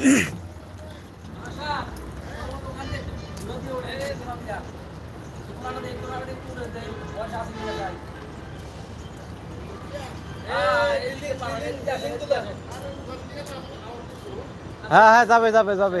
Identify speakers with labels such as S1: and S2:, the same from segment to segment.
S1: Yeah. হ্যাঁ হ্যাঁ যাবে যাবে যাবে।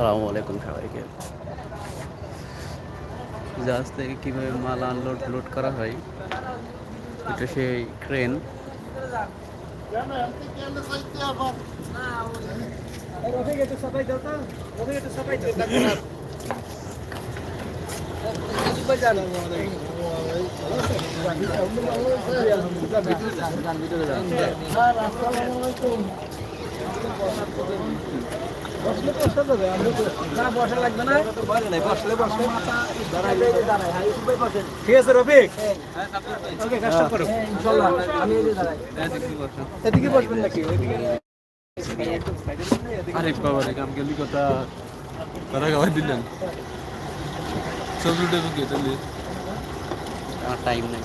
S1: সালামু আলাইকুম সবাইকে। জাহাজ থেকে কীভাবে মাল আনলোড লোড করা হয় এটা সেই
S2: ঠিক আছে রফিক। ওকে কাজটা করো। এদিকে বসবেন নাকি? ওইদিকে
S3: আরে বাবা রে কাম গেলি কথা তারা গাওয়াই দিলেন। ছবি উঠে ঢুকে তাহলে।
S1: আমার টাইম নেই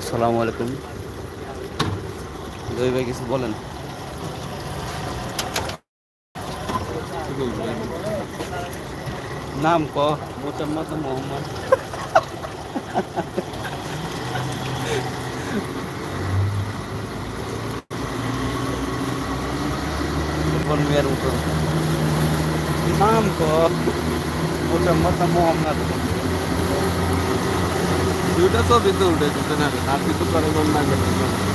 S1: আসসালামু আলাইকুম। দই ভাই কিছু বলেন
S3: কি বলব
S1: নাম ক। মোহাম্মদ? মোহাম্মদ মেয়ের মতো। নাম ক। মোহাম্মদ মোহাম্মদ?
S3: দুইটা ছবি তো উঠে দিতে না? আর কিছু করে না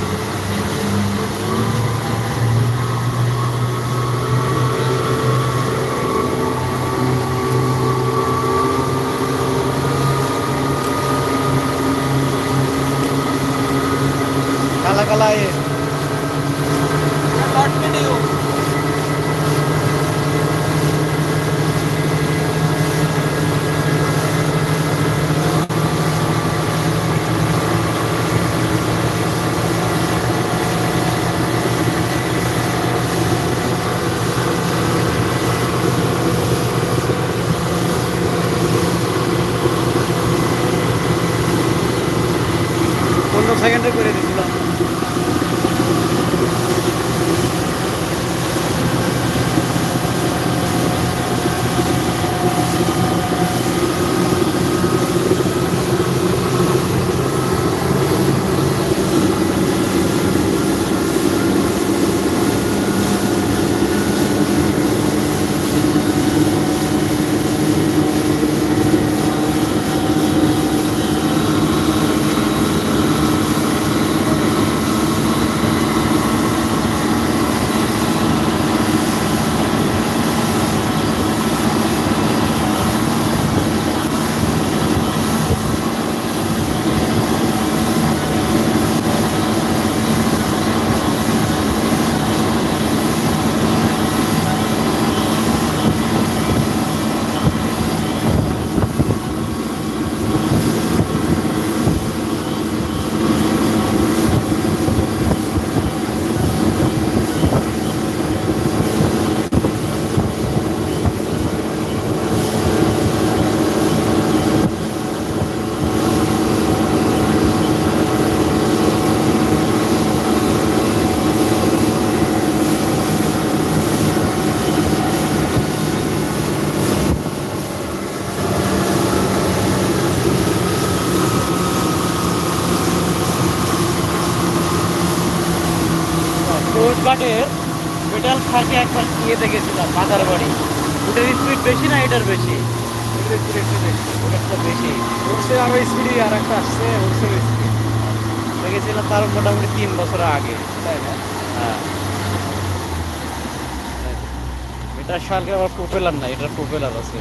S1: ফাঁকে একবার ইয়েতে গেছিলাম মাথার বাড়ি। ওটার স্পিড বেশি না এটার বেশি? ওটারটা বেশি।
S2: ওরসে আরও স্পিডি আর একটা আসছে ওরসের স্পিড
S1: তার মোটামুটি তিন বছর আগে।
S2: তাই না?
S1: হ্যাঁ। এটা সরকার আবার প্রোপেলার না এটা প্রোপেলার আছে।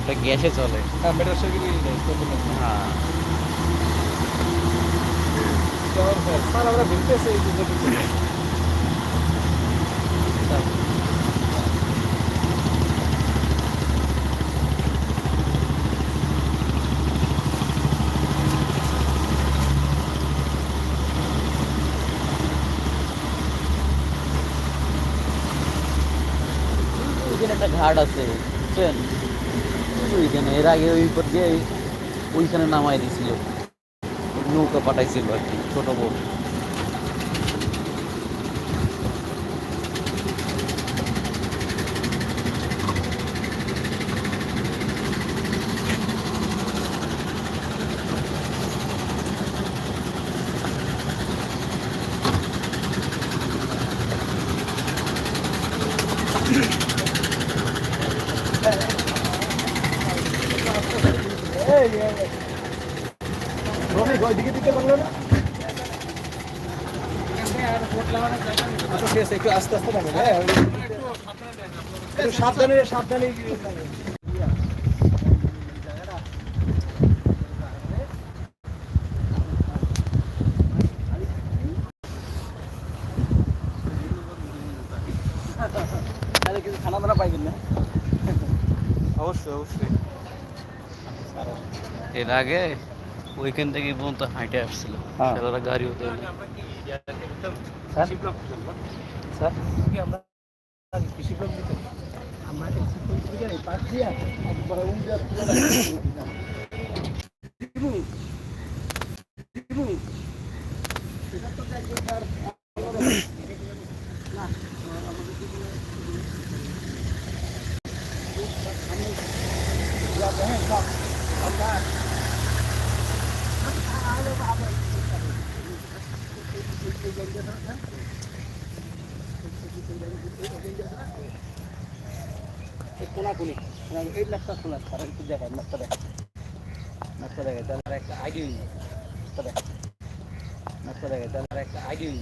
S1: এটা গ্যাসে চলে।
S2: হ্যাঁ মেটার সঙ্গে
S1: হ্যাঁ।
S2: স্যার আমরা ঘুরতেছি
S1: ঘাট আছে, বুঝছেন? ওইখানে, এর আগে ওই উপর দিয়ে ওইখানে নামাই দিছিল। নৌকা পাঠাইছিল আর কি, ছোটো বোট।
S2: একটু আস্তে আস্তে নামে হ্যাঁ? একটু সাবধানে সাবধানে
S1: কিছু খানা দানা পাইবেন না?
S3: অবশ্যই অবশ্যই।
S1: এর আগে ওইখান থেকে পর্যন্ত হাঁটে আসছিল।
S2: হ্যাঁ।
S1: গাড়ি হতে
S2: স্যার স্যার কি আমরা কৃষি লোক দিতে আমরা কৃষি লোক দিতে এই পাশ দিয়া একবার উন্ডিয়া কোনাকুনি এই লাখটা শোনা স্যার একটু দেখায় নাচটা দেখায় নাচটা দেখায় তাহলে একটা আগে নাচটা দেখায় নাচটা দেখায় তাহলে একটা আইডিয়া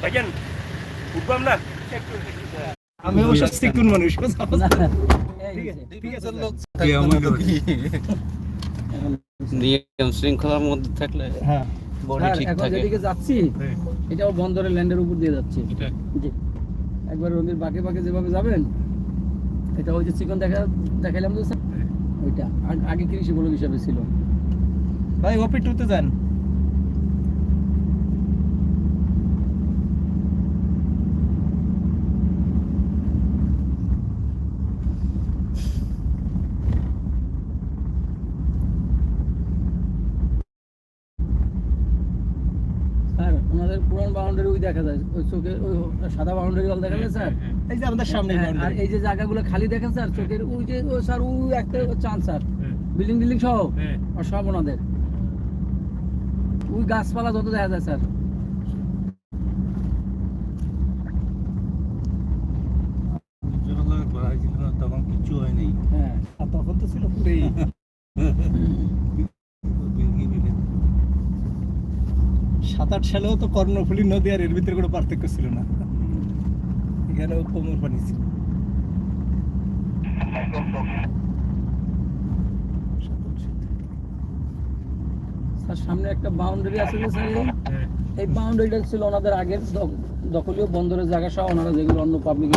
S2: ভাইজান উঠবাম না আমি অবশ্য সিকুন মানুষ ঠিক আছে ঠিক আছে লোক
S1: নিয়ম শৃঙ্খলার মধ্যে থাকলে
S2: হ্যাঁ।
S1: বডি ঠিক থাকে।
S4: যেদিকে যাচ্ছি এটাও বন্দরের ল্যান্ডের উপর দিয়ে যাচ্ছে। একবার নদীর বাঁকে বাঁকে যেভাবে যাবেন এটা ওই যে চিকন দেখা দেখাইলাম যে ওইটা। আগে কৃষি বলক হিসাবে ছিল।
S2: ভাই ওপি টুতে যান
S4: স্যার ওনাদের পুরান বাউন্ডারি ওই দেখা যায় ওই চোখের ওই সাদা বাউন্ডারি ওয়াল দেখা যায় স্যার?
S2: এই যে আমাদের সামনে
S4: হ্যাঁ, আর এই যে জায়গাগুলো খালি দেখেন স্যার চোখের ওই যে ও স্যার ওই একটা চান্স স্যার। বিল্ডিং বিল্ডিং সহ? আর সব ওনাদের। ওই গাছপালা যত দেখা যায় স্যার
S3: তখন কিচ্ছু হয় নাই
S4: হ্যাঁ
S2: আর তখন তো ছিল পুরেই সাত আট সালেও তো কর্ণফুলী নদী আর এর ভিতরে কোনো পার্থক্য ছিল না। এখানেও কোমর পানি ছিল।
S4: সামনে একটা বাউন্ডারি আছে যে স্যার, এই- বাউন্ডারিটা ছিল ওনাদের আগের দখলীয় বন্দরের জায়গা সহ ওনারা যেগুলো অন্য পাবলিক